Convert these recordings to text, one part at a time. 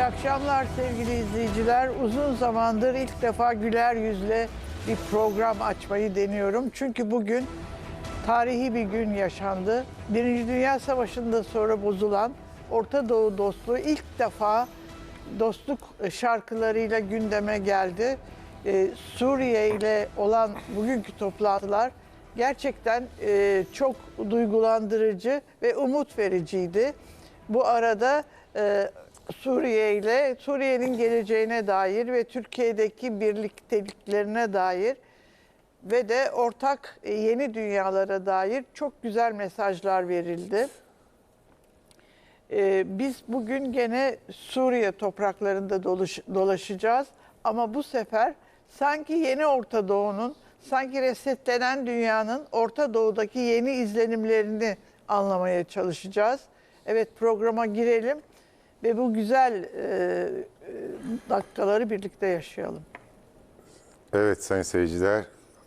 İyi akşamlar sevgili izleyiciler. Uzun zamandır ilk defa güler yüzle bir program açmayı deniyorum. Çünkü bugün tarihi bir gün yaşandı. Birinci Dünya Savaşı'nda sonra bozulan Orta Doğu dostluğu ilk defa dostluk şarkılarıyla gündeme geldi. Ee, Suriye ile olan bugünkü toplantılar gerçekten e, çok duygulandırıcı ve umut vericiydi. Bu arada e, Suriye ile Suriye'nin geleceğine dair ve Türkiye'deki birlikteliklerine dair ve de ortak e, yeni dünyalara dair çok güzel mesajlar verildi. Ee, biz bugün gene Suriye topraklarında dolaş- dolaşacağız ama bu sefer sanki yeni Orta Doğu'nun, sanki resetlenen dünyanın Orta Doğu'daki yeni izlenimlerini anlamaya çalışacağız. Evet programa girelim ve bu güzel e, e, dakikaları birlikte yaşayalım. Evet sayın seyirciler,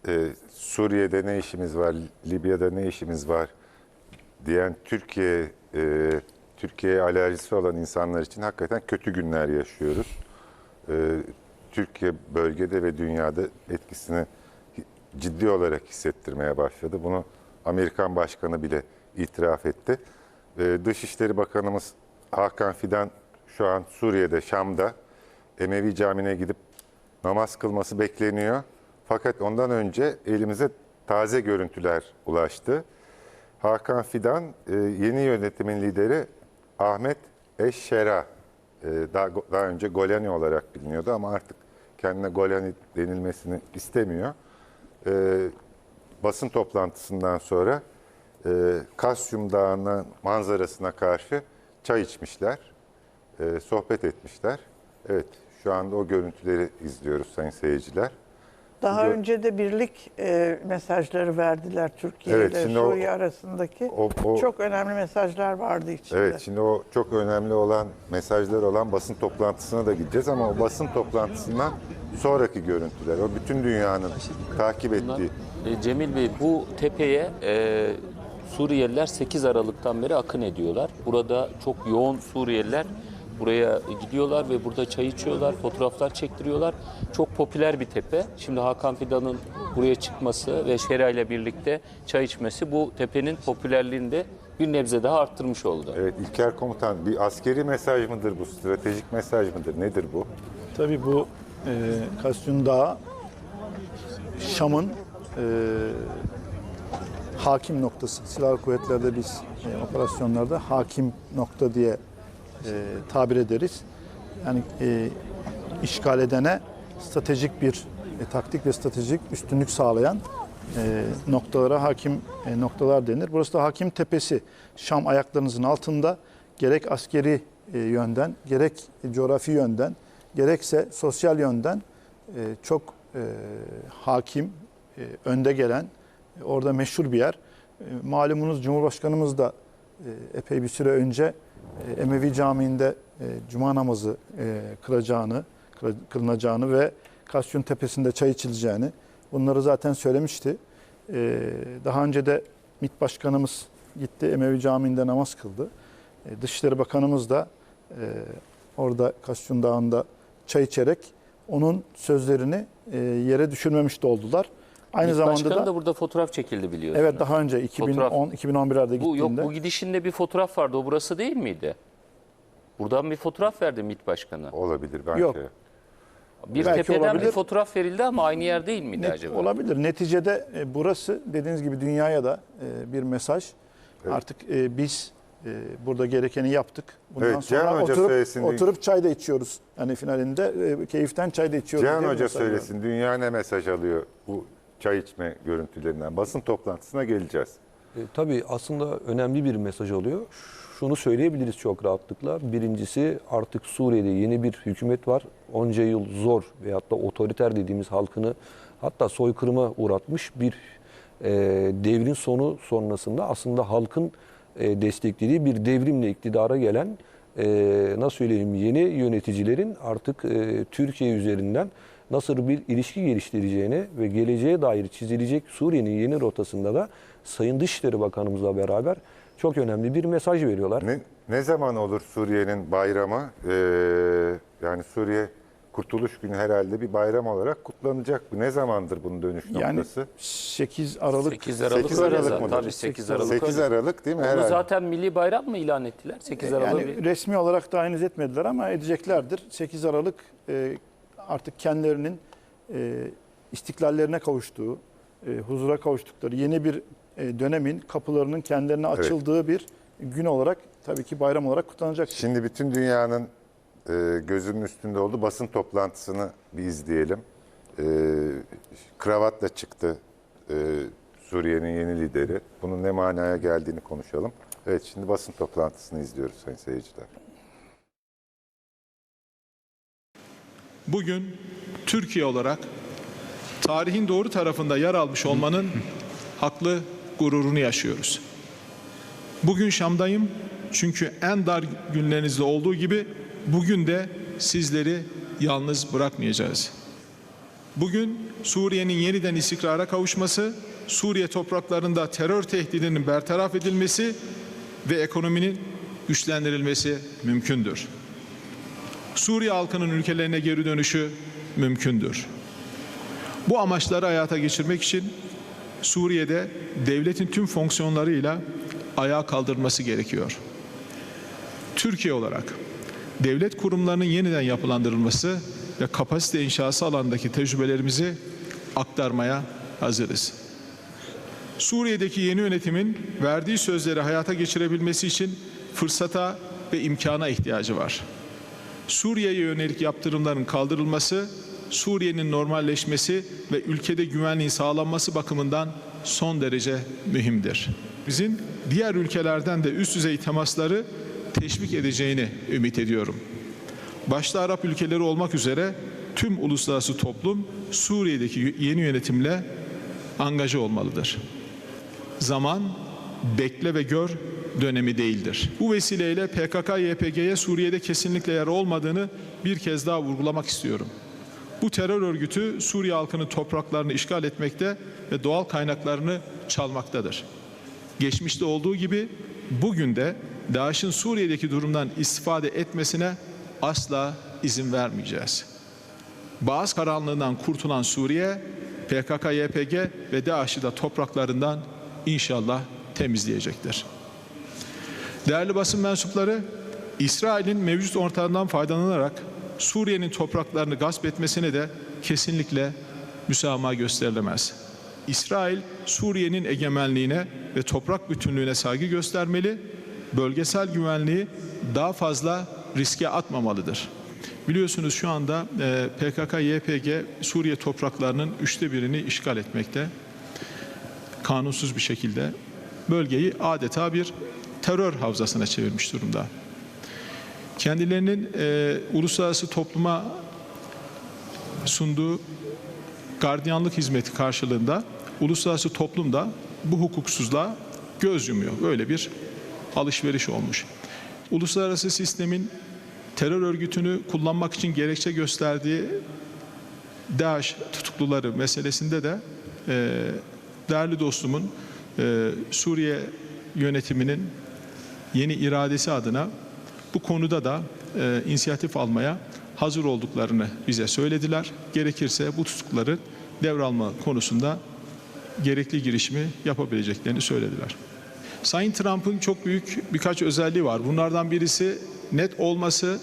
e, Suriye'de ne işimiz var, Libya'da ne işimiz var diyen Türkiye, e, Türkiye'ye alerjisi olan insanlar için hakikaten kötü günler yaşıyoruz. E, Türkiye bölgede ve dünyada etkisini ciddi olarak hissettirmeye başladı. Bunu Amerikan Başkanı bile itiraf etti. E, Dışişleri Bakanımız Hakan Fidan şu an Suriye'de, Şam'da Emevi Camii'ne gidip namaz kılması bekleniyor. Fakat ondan önce elimize taze görüntüler ulaştı. Hakan Fidan e, yeni yönetimin lideri Ahmet Eşşera. E, Daha, daha önce Golani olarak biliniyordu ama artık kendine Golani denilmesini istemiyor. E, Basın toplantısından sonra Kasyum Dağı'nın manzarasına karşı çay içmişler, e, sohbet etmişler. Evet, şu anda o görüntüleri izliyoruz sayın seyirciler. Daha Şimdi- önce de birlik e, mesajları verdiler Türkiye Evet, ile o- Suriye arasındaki. o- o- çok önemli mesajlar vardı içinde. Evet, şimdi o çok önemli olan mesajlar olan basın toplantısına da gideceğiz ama o basın toplantısından sonraki görüntüler, o bütün dünyanın takip Bunlar- ettiği. E, Cemil Bey bu tepeye e, Suriyeliler 8 Aralık'tan beri akın ediyorlar. Burada çok yoğun Suriyeliler buraya gidiyorlar ve burada çay içiyorlar, fotoğraflar çektiriyorlar. Çok popüler bir tepe. Şimdi Hakan Fidan'ın buraya çıkması ve Şera ile birlikte çay içmesi bu tepenin popülerliğini de bir nebze daha arttırmış oldu. Evet, İlker Komutan bir askeri mesaj mıdır bu, stratejik mesaj mıdır, nedir bu? Tabii bu e, Kasyun Dağı Şam'ın e, hakim noktası. Silahlı kuvvetlerde biz e, operasyonlarda hakim nokta diye e, tabir ederiz. Yani e, işgal edene stratejik bir e, taktik ve stratejik üstünlük sağlayan e, noktalara hakim e, noktalar denir. Burası da Hakim Tepesi. Şam ayaklarınızın altında gerek askeri e, yönden, gerek coğrafi yönden, gerekse sosyal yönden e, çok e, hakim, e, önde gelen, orada meşhur bir yer. E, malumunuz Cumhurbaşkanımız da e, epey bir süre önce e, Emevi Camii'nde cuma namazı kılacağını, kıla- kılınacağını ve Kasyun Tepesi'nde çay içileceğini bunları zaten söylemişti. Daha önce de MİT Başkanımız gitti Emevi Camii'nde namaz kıldı. Dışişleri Bakanımız da orada Kasyun Dağı'nda çay içerek onun sözlerini yere düşürmemiş de oldular. Aynı İlk zamanda da, da burada fotoğraf çekildi biliyorsunuz. evet daha önce 2010 2011'lerde Bu yok gittiğinde bu gidişinde bir fotoğraf vardı. O burası değil miydi? Buradan bir fotoğraf verdi MİT Başkanı. Olabilir belki. Yok. Bir Belki tepeden olabilir. bir fotoğraf verildi ama aynı yer değil miydi Net- acaba? olabilir. Neticede e, burası dediğiniz gibi dünyaya da e, bir mesaj. Artık e, biz e, burada gerekeni yaptık. Bundan Evet, Cihan sonra Hoca oturup, söylesin. oturup çay da içiyoruz. Hani finalinde e, keyiften çay da içiyoruz. Cihan Hoca söylesin, dünya ne mesaj alıyor bu çay içme görüntülerinden? Basın toplantısına geleceğiz. E, tabii aslında önemli bir mesaj oluyor. Şunu söyleyebiliriz çok rahatlıkla. Birincisi artık Suriye'de yeni bir hükümet var. Onca yıl zor veyahut da otoriter dediğimiz halkını hatta soykırıma uğratmış bir e, devrin sonu sonrasında aslında halkın e, desteklediği bir devrimle iktidara gelen e, nasıl söyleyeyim yeni yöneticilerin artık e, Türkiye üzerinden nasıl bir ilişki geliştireceğini ve geleceğe dair çizilecek Suriye'nin yeni rotasında da Sayın Dışişleri Bakanımızla beraber çok önemli bir mesaj veriyorlar. Ne, ne zaman olur Suriye'nin bayramı? Ee, Yani Suriye Kurtuluş Günü herhalde bir bayram olarak kutlanacak. Bu ne zamandır bunun dönüş Yani noktası? 8 Aralık 8 Aralık 8 öyle Aralık mıdır? Tabii 8 Aralık 8 öyle. Aralık değil mi? Bunu Herhalde. zaten milli bayram mı ilan ettiler? 8 Aralık. Yani resmi olarak da henüz etmediler ama edeceklerdir. 8 Aralık e, artık kendilerinin e, istiklallerine kavuştuğu, e, huzura kavuştukları yeni bir e, dönemin kapılarının kendilerine Evet. açıldığı bir gün olarak tabii ki bayram olarak kutlanacak. Şimdi bütün dünyanın e, gözünün üstünde olduğu basın toplantısını bir izleyelim. E, kravatla çıktı e, Suriye'nin yeni lideri. Bunun ne manaya geldiğini konuşalım. Evet şimdi basın toplantısını izliyoruz sayın seyirciler. Bugün Türkiye olarak tarihin doğru tarafında yer almış olmanın haklı gururunu yaşıyoruz. Bugün Şam'dayım çünkü en dar günlerinizde olduğu gibi bugün de sizleri yalnız bırakmayacağız. Bugün Suriye'nin yeniden istikrara kavuşması, Suriye topraklarında terör tehdidinin bertaraf edilmesi ve ekonominin güçlendirilmesi mümkündür. Suriye halkının ülkelerine geri dönüşü mümkündür. Bu amaçları hayata geçirmek için Suriye'de devletin tüm fonksiyonlarıyla ayağa kaldırılması gerekiyor. Türkiye olarak devlet kurumlarının yeniden yapılandırılması ve kapasite inşası alanındaki tecrübelerimizi aktarmaya hazırız. Suriye'deki yeni yönetimin verdiği sözleri hayata geçirebilmesi için fırsata ve imkana ihtiyacı var. Suriye'ye yönelik yaptırımların kaldırılması, Suriye'nin normalleşmesi ve ülkede güvenliğin sağlanması bakımından son derece mühimdir. Bizim diğer ülkelerden de üst düzey temasları teşvik edeceğini ümit ediyorum. Başta Arap ülkeleri olmak üzere tüm uluslararası toplum Suriye'deki yeni yönetimle angaja olmalıdır. Zaman bekle ve gör dönemi değildir. Bu vesileyle PKK-YPG'ye Suriye'de kesinlikle yer olmadığını bir kez daha vurgulamak istiyorum. Bu terör örgütü Suriye halkının topraklarını işgal etmekte ve doğal kaynaklarını çalmaktadır. Geçmişte olduğu gibi bugün de DAEŞ'in Suriye'deki durumdan istifade etmesine asla izin vermeyeceğiz. Bağız karanlığından kurtulan Suriye, PKK, YPG ve DAEŞ'i de topraklarından inşallah temizleyecektir. Değerli basın mensupları, İsrail'in mevcut ortamdan faydalanarak Suriye'nin topraklarını gasp etmesine de kesinlikle müsamaha gösterilemez. İsrail, Suriye'nin egemenliğine ve toprak bütünlüğüne saygı göstermeli, bölgesel güvenliği daha fazla riske atmamalıdır. Biliyorsunuz şu anda e, PKK-YPG Suriye topraklarının üçte birini işgal etmekte. Kanunsuz bir şekilde bölgeyi adeta bir terör havzasına çevirmiş durumda. Kendilerinin e, uluslararası topluma sunduğu gardiyanlık hizmeti karşılığında uluslararası toplum da bu hukuksuzluğa göz yumuyor. Böyle bir alışveriş olmuş. Uluslararası sistemin terör örgütünü kullanmak için gerekçe gösterdiği DAEŞ tutukluları meselesinde de e, değerli dostumun e, Suriye yönetiminin yeni iradesi adına bu konuda da e, inisiyatif almaya hazır olduklarını bize söylediler. Gerekirse bu tutukları devralma konusunda gerekli girişimi yapabileceklerini söylediler. Sayın Trump'ın çok büyük birkaç özelliği var. Bunlardan birisi net olması.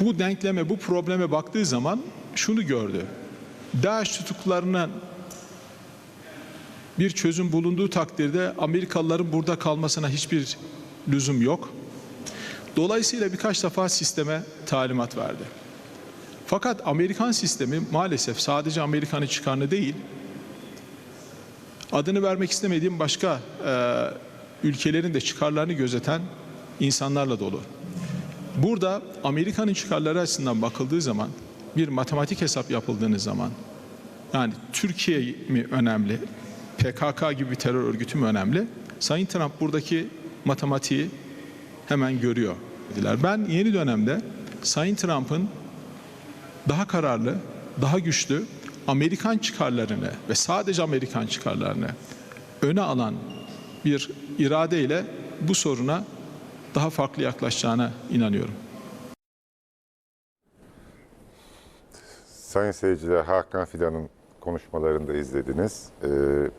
Bu denkleme, bu probleme baktığı zaman şunu gördü. DAEŞ tutuklarının bir çözüm bulunduğu takdirde Amerikalıların burada kalmasına hiçbir lüzum yok. Dolayısıyla birkaç defa sisteme talimat verdi. Fakat Amerikan sistemi maalesef sadece Amerikan'ın çıkarını değil, adını vermek istemediğim başka e, ülkelerin de çıkarlarını gözeten insanlarla dolu. Burada Amerika'nın çıkarları açısından bakıldığı zaman, bir matematik hesap yapıldığınız zaman, yani Türkiye mi önemli, PKK gibi bir terör örgütü mü önemli? Sayın Trump buradaki matematiği hemen görüyor. Dediler. Ben yeni dönemde Sayın Trump'ın daha kararlı, daha güçlü Amerikan çıkarlarını ve sadece Amerikan çıkarlarını öne alan bir iradeyle bu soruna daha farklı yaklaşacağına inanıyorum. Sayın seyirciler Hakan Fidan'ın konuşmalarını da izlediniz. Ee,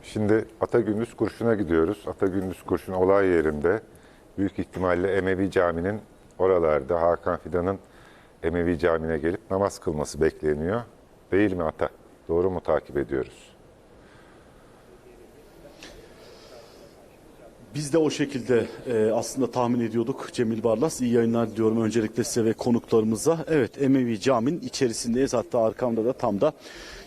şimdi Atagündüz Kurşun'a gidiyoruz. Atagündüz Kurşun olay yerinde büyük ihtimalle Emevi Camii'nin oralarda Hakan Fidan'ın Emevi Camii'ne gelip namaz kılması bekleniyor. Değil mi Ata? Doğru mu takip ediyoruz? Biz de o şekilde e, aslında tahmin ediyorduk Cemil Barlas. İyi yayınlar diliyorum öncelikle size ve konuklarımıza. Evet Emevi Cami'nin içerisindeyiz. Hatta arkamda da tam da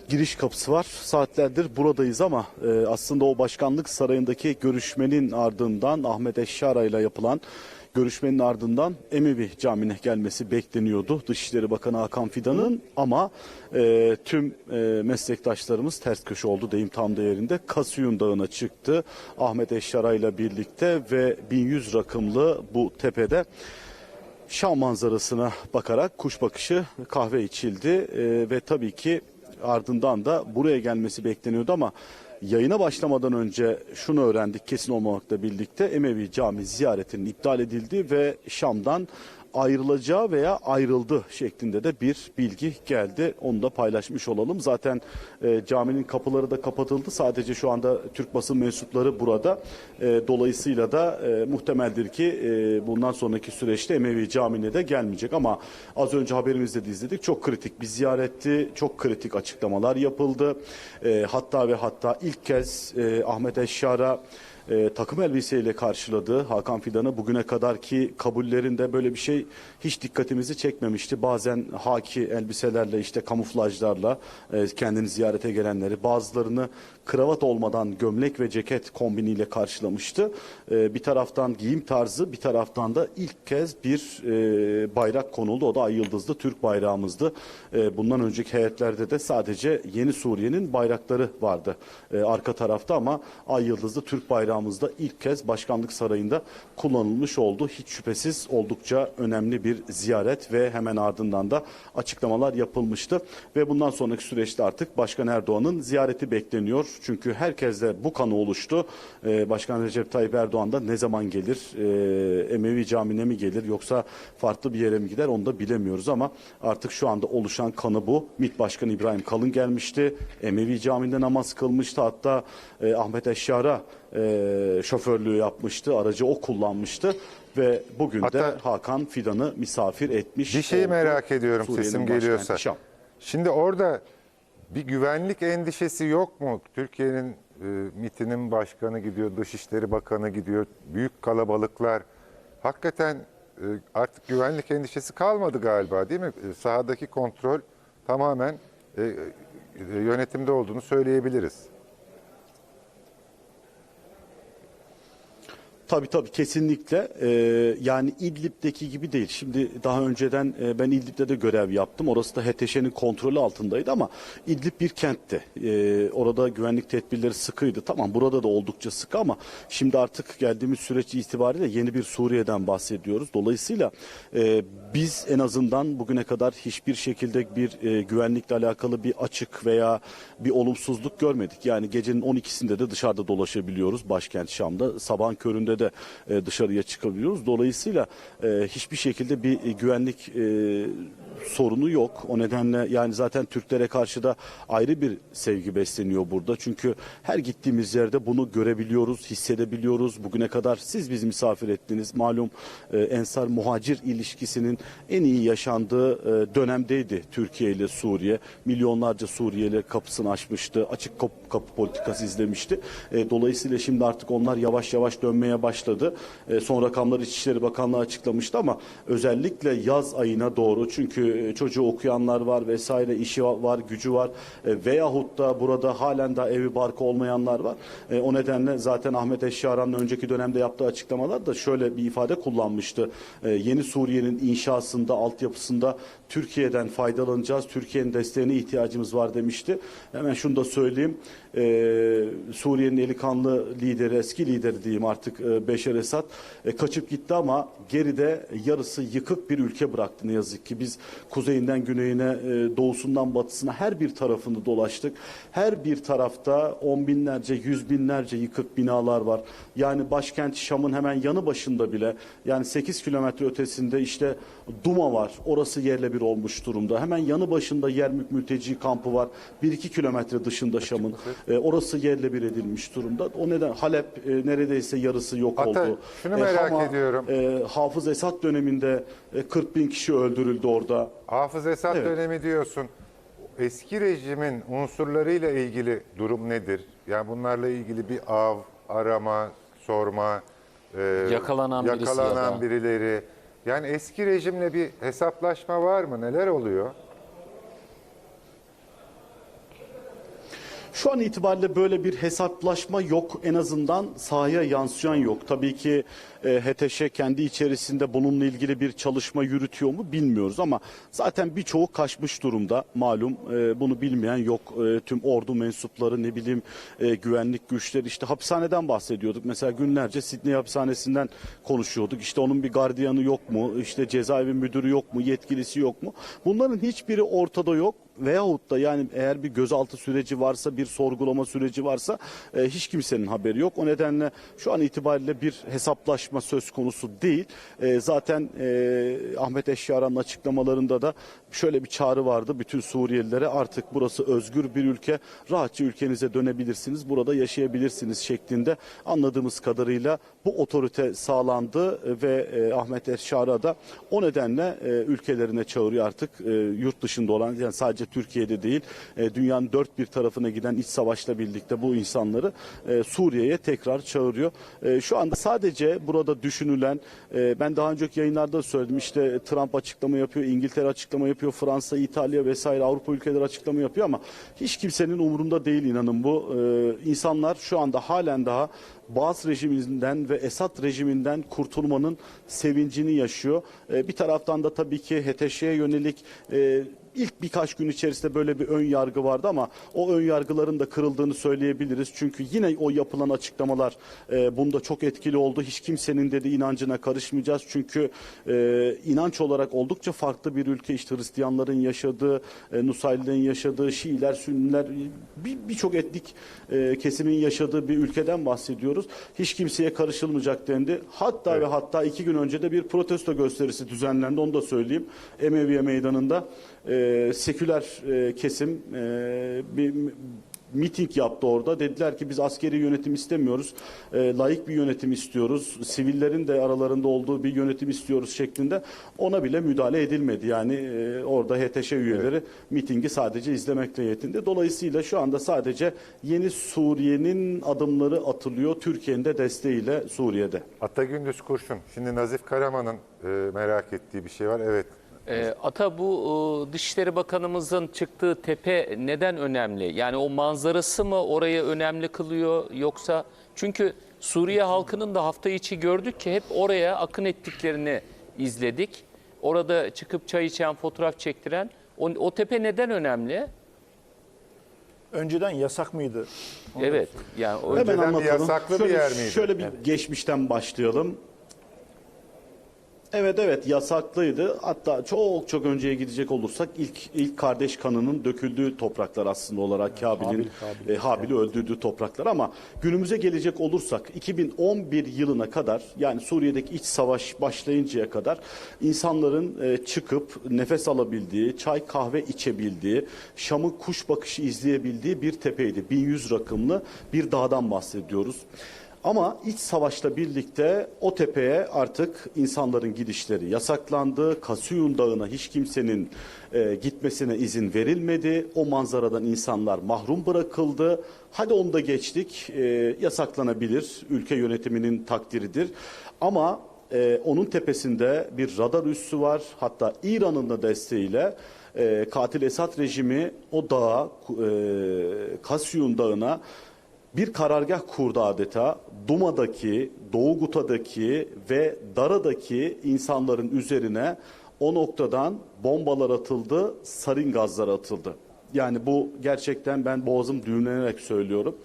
giriş kapısı var. Saatlerdir buradayız ama e, aslında o başkanlık sarayındaki görüşmenin ardından Ahmet Eşşara ile yapılan görüşmenin ardından Emevi Camii'ne gelmesi bekleniyordu. Dışişleri Bakanı Hakan Fidan'ın ama e, tüm e, meslektaşlarımız ters köşe oldu deyim tam değerinde. Kasıyun Dağı'na çıktı Ahmet Eşşara ile birlikte ve 1100 rakımlı bu tepede Şam manzarasına bakarak kuş bakışı kahve içildi E, ve tabii ki ardından da buraya gelmesi bekleniyordu ama yayına başlamadan önce şunu öğrendik kesin olmamakla birlikte. Emevi Cami ziyaretinin iptal edildi ve Şam'dan ayrılacağı veya ayrıldı şeklinde de bir bilgi geldi. Onu da paylaşmış olalım. Zaten e, caminin kapıları da kapatıldı. Sadece şu anda Türk basın mensupları burada. E, dolayısıyla da e, muhtemeldir ki e, bundan sonraki süreçte Emevi Camii'ne de gelmeyecek. Ama az önce haberimizde de izledik. Çok kritik bir ziyaretti. Çok kritik açıklamalar yapıldı. E, hatta ve hatta ilk kez e, Ahmet Eşşar'a e, takım elbiseyle karşıladı Hakan Fidan'ı. Bugüne kadarki kabullerinde böyle bir şey hiç dikkatimizi çekmemişti. Bazen haki elbiselerle işte kamuflajlarla e, kendini ziyarete gelenleri bazılarını kravat olmadan gömlek ve ceket kombiniyle karşılamıştı. E, bir taraftan giyim tarzı bir taraftan da ilk kez bir e, bayrak konuldu. O da ay yıldızlı Türk bayrağımızdı. E, bundan önceki heyetlerde de sadece Yeni Suriye'nin bayrakları vardı e, arka tarafta ama ay yıldızlı Türk bayrağımızda ilk kez başkanlık sarayında kullanılmış oldu. Hiç şüphesiz oldukça önemli bir ziyaret ve hemen ardından da açıklamalar yapılmıştı. Ve bundan sonraki süreçte artık Başkan Erdoğan'ın ziyareti bekleniyor. Çünkü herkeste bu kanı oluştu. Ee, Başkan Recep Tayyip Erdoğan da ne zaman gelir? Ee, Emevi Camii'ne mi gelir yoksa farklı bir yere mi gider onu da bilemiyoruz ama artık şu anda oluşan kanı bu. MİT Başkanı İbrahim Kalın gelmişti. Emevi Camii'nde namaz kılmıştı. Hatta e, Ahmet Eşyar'a e, şoförlüğü yapmıştı. Aracı o kullanmıştı. Ve bugün de Hatta- Hakan Fidan'ı misafir etmiş. Bir şeyi oldu. merak ediyorum Suriye'nin sesim geliyorsa. Şam. Şimdi orada bir güvenlik endişesi yok mu? Türkiye'nin e, MİT'inin başkanı gidiyor, Dışişleri Bakanı gidiyor, büyük kalabalıklar. Hakikaten e, artık güvenlik endişesi kalmadı galiba değil mi? E, sahadaki kontrol tamamen e, e, yönetimde olduğunu söyleyebiliriz. Tabii tabii kesinlikle Ee, yani İdlib'deki gibi değil. Şimdi daha önceden e, ben İdlib'de de görev yaptım. Orası da HTŞ'nin kontrolü altındaydı ama İdlib bir kentti. Ee, orada güvenlik tedbirleri sıkıydı. Tamam burada da oldukça sıkı ama şimdi artık geldiğimiz süreç itibariyle yeni bir Suriye'den bahsediyoruz. Dolayısıyla e, biz en azından bugüne kadar hiçbir şekilde bir e, güvenlikle alakalı bir açık veya bir olumsuzluk görmedik. Yani gecenin 12'sinde de dışarıda dolaşabiliyoruz başkent Şam'da. Sabahın köründe de e, dışarıya çıkabiliyoruz. Dolayısıyla e, hiçbir şekilde bir e, güvenlik sorunu yok. O nedenle yani zaten Türklere karşı da ayrı bir sevgi besleniyor burada. Çünkü her gittiğimiz yerde bunu görebiliyoruz, hissedebiliyoruz. Bugüne kadar siz bizi misafir ettiniz. Malum e, Ensar muhacir ilişkisinin en iyi yaşandığı e, dönemdeydi Türkiye ile Suriye. Milyonlarca Suriyeli kapısını açmıştı. Açık kapı, kapı politikası izlemişti. E, dolayısıyla şimdi artık onlar yavaş yavaş dönmeye başladı. E, son rakamları İçişleri Bakanlığı açıklamıştı ama özellikle yaz ayına doğru çünkü e, çocuğu okuyanlar var vesaire işi var, gücü var e, veyahut da burada halen daha evi barkı olmayanlar var. E, o nedenle zaten Ahmet Eşşaran'ın önceki dönemde yaptığı açıklamalar da şöyle bir ifade kullanmıştı. E, yeni Suriye'nin inşasında, altyapısında Türkiye'den faydalanacağız. Türkiye'nin desteğine ihtiyacımız var demişti. Hemen şunu da söyleyeyim. E, Suriye'nin eli kanlı lideri, eski lideri diyeyim artık e, Beşer Esad e, kaçıp gitti ama geride yarısı yıkık bir ülke bıraktı ne yazık ki. Biz kuzeyinden güneyine, e, doğusundan batısına her bir tarafını dolaştık. Her bir tarafta on binlerce, yüz binlerce yıkık binalar var. Yani başkent Şam'ın hemen yanı başında bile yani 8 kilometre ötesinde işte Duma var. Orası yerle bir olmuş durumda. Hemen yanı başında Yermük mülteci kampı var. 1-2 kilometre dışında Şam'ın. E, orası yerle bir edilmiş durumda. O neden Halep e, neredeyse yarısı yok Ata, oldu. şunu merak Hama, ediyorum. e, Hafız Esad döneminde e, 40 bin kişi öldürüldü orada. Hafız Esad Evet. dönemi diyorsun. Eski rejimin unsurlarıyla ilgili durum nedir? Yani bunlarla ilgili bir av, arama, sorma, e, Yakalanan birisi ya yakalanan birileri. Yani eski rejimle bir hesaplaşma var mı? Neler oluyor? Şu an itibariyle böyle bir hesaplaşma yok. En azından sahaya yansıyan yok. Tabii ki e, HTŞ kendi içerisinde bununla ilgili bir çalışma yürütüyor mu bilmiyoruz ama zaten birçoğu kaçmış durumda. Malum e, bunu bilmeyen yok. E, tüm ordu mensupları ne bileyim e, güvenlik güçleri işte hapishaneden bahsediyorduk. Mesela günlerce Sidney hapishanesinden konuşuyorduk. İşte onun bir gardiyanı yok mu? İşte cezaevi müdürü yok mu? Yetkilisi yok mu? Bunların hiçbiri ortada yok veyahut da yani eğer bir gözaltı süreci varsa bir sorgulama süreci varsa e, hiç kimsenin haberi yok. O nedenle şu an itibariyle bir hesaplaşma söz konusu değil. E, zaten e, Ahmet Eşyara'nın açıklamalarında da şöyle bir çağrı vardı bütün Suriyelilere artık burası özgür bir ülke rahatça ülkenize dönebilirsiniz burada yaşayabilirsiniz şeklinde anladığımız kadarıyla bu otorite sağlandı ve e, Ahmet Eşyara da o nedenle e, ülkelerine çağırıyor artık e, yurt dışında olan yani sadece Türkiye'de değil e, dünyanın dört bir tarafına giden iç savaşla birlikte bu insanları e, Suriye'ye tekrar çağırıyor. E, şu anda sadece burada düşünülen ben daha önceki yayınlarda söyledim işte Trump açıklama yapıyor, İngiltere açıklama yapıyor, Fransa, İtalya vesaire Avrupa ülkeleri açıklama yapıyor ama hiç kimsenin umurunda değil inanın bu. İnsanlar şu anda halen daha Baas rejiminden ve Esad rejiminden kurtulmanın sevincini yaşıyor. E, bir taraftan da tabii ki HTŞ'ye yönelik e, ilk birkaç gün içerisinde böyle bir ön yargı vardı ama o ön yargıların da kırıldığını söyleyebiliriz. Çünkü yine o yapılan açıklamalar e, bunda çok etkili oldu. Hiç kimsenin dedi inancına karışmayacağız. Çünkü e, inanç olarak oldukça farklı bir ülke. İşte Hristiyanların yaşadığı, e, Nusayrilerin yaşadığı, Şiiler, Sünniler bir- birçok etnik e, kesimin yaşadığı bir ülkeden bahsediyoruz. Hiç kimseye karışılmayacak dendi. Hatta ve hatta iki gün önce de bir protesto gösterisi düzenlendi. Onu da söyleyeyim. Emeviye Meydanı'nda e, seküler e, kesim e, bir miting yaptı orada. Dediler ki biz askeri yönetim istemiyoruz. E, layık bir yönetim istiyoruz. Sivillerin de aralarında olduğu bir yönetim istiyoruz şeklinde. Ona bile müdahale edilmedi. Yani e, orada HTŞ üyeleri mitingi sadece izlemekle yetindi. Dolayısıyla şu anda sadece yeni Suriye'nin adımları atılıyor. Türkiye'nin de desteğiyle Suriye'de. Ata Gündüz Kurşun. Şimdi Nazif Karaman'ın e, merak ettiği bir şey var. Evet. Ee, Ata bu e, Dışişleri Bakanımızın çıktığı tepe neden önemli? Yani o manzarası mı orayı önemli kılıyor yoksa çünkü Suriye halkının da hafta içi gördük ki hep oraya akın ettiklerini izledik. Orada çıkıp çay içen, fotoğraf çektiren o, o tepe neden önemli? Önceden yasak mıydı? Evet. Yani o, Önceden bir anlatalım. yasaklı bir şöyle, yer miydi? Şöyle bir geçmişten başlayalım. Evet evet yasaklıydı. Hatta çok çok önceye gidecek olursak ilk ilk kardeş kanının döküldüğü topraklar aslında olarak Kabil'in e, Habil'i öldürdüğü topraklar ama günümüze gelecek olursak 2011 yılına kadar yani Suriye'deki iç savaş başlayıncaya kadar insanların e, çıkıp nefes alabildiği, çay kahve içebildiği, Şam'ın kuş bakışı izleyebildiği bir tepeydi. 1100 rakımlı bir dağdan bahsediyoruz. Ama iç savaşla birlikte o tepeye artık insanların gidişleri yasaklandı. Kasuyun Dağı'na hiç kimsenin e, gitmesine izin verilmedi. O manzaradan insanlar mahrum bırakıldı. Hadi onu da geçtik. E, yasaklanabilir. Ülke yönetiminin takdiridir. Ama e, onun tepesinde bir radar üssü var. Hatta İran'ın da desteğiyle e, katil Esad rejimi o dağa, e, Kasuyun Dağı'na bir karargah kurdu adeta. Duma'daki, Doğu Guta'daki ve Dara'daki insanların üzerine o noktadan bombalar atıldı, sarin gazlar atıldı. Yani bu gerçekten ben boğazım düğümlenerek söylüyorum.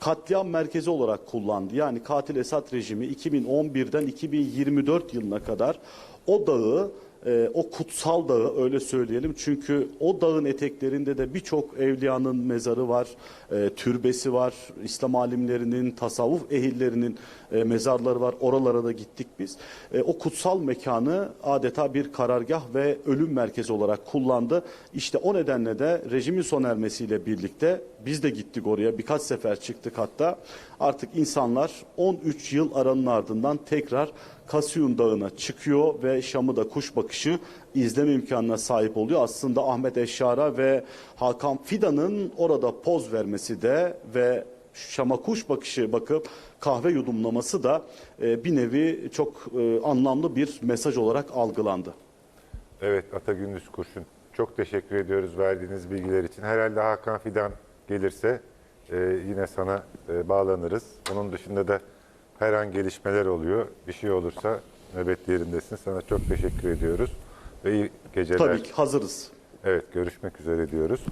Katliam merkezi olarak kullandı. Yani katil Esad rejimi 2011'den 2024 yılına kadar o dağı e, o kutsal dağı öyle söyleyelim. Çünkü o dağın eteklerinde de birçok evliyanın mezarı var, e, türbesi var, İslam alimlerinin, tasavvuf ehillerinin e, mezarları var. Oralara da gittik biz. O kutsal mekanı adeta bir karargah ve ölüm merkezi olarak kullandı. İşte o nedenle de rejimin son ermesiyle birlikte biz de gittik oraya. Birkaç sefer çıktık hatta. Artık insanlar 13 yıl aranın ardından tekrar Kasiyun Dağı'na çıkıyor ve Şam'ı da kuş bakışı izleme imkanına sahip oluyor. Aslında Ahmet Eşşar'a ve Hakan Fidan'ın orada poz vermesi de ve Şam'a kuş bakışı bakıp kahve yudumlaması da e, bir nevi çok e, anlamlı bir mesaj olarak algılandı. Evet Ata Gündüz Kurşun. Çok teşekkür ediyoruz verdiğiniz bilgiler için. Herhalde Hakan Fidan gelirse e, yine sana e, bağlanırız. Onun dışında da her an gelişmeler oluyor. Bir şey olursa nöbet yerindesin. Sana çok teşekkür ediyoruz. Ve iyi geceler. Tabii ki hazırız. Evet görüşmek üzere diyoruz.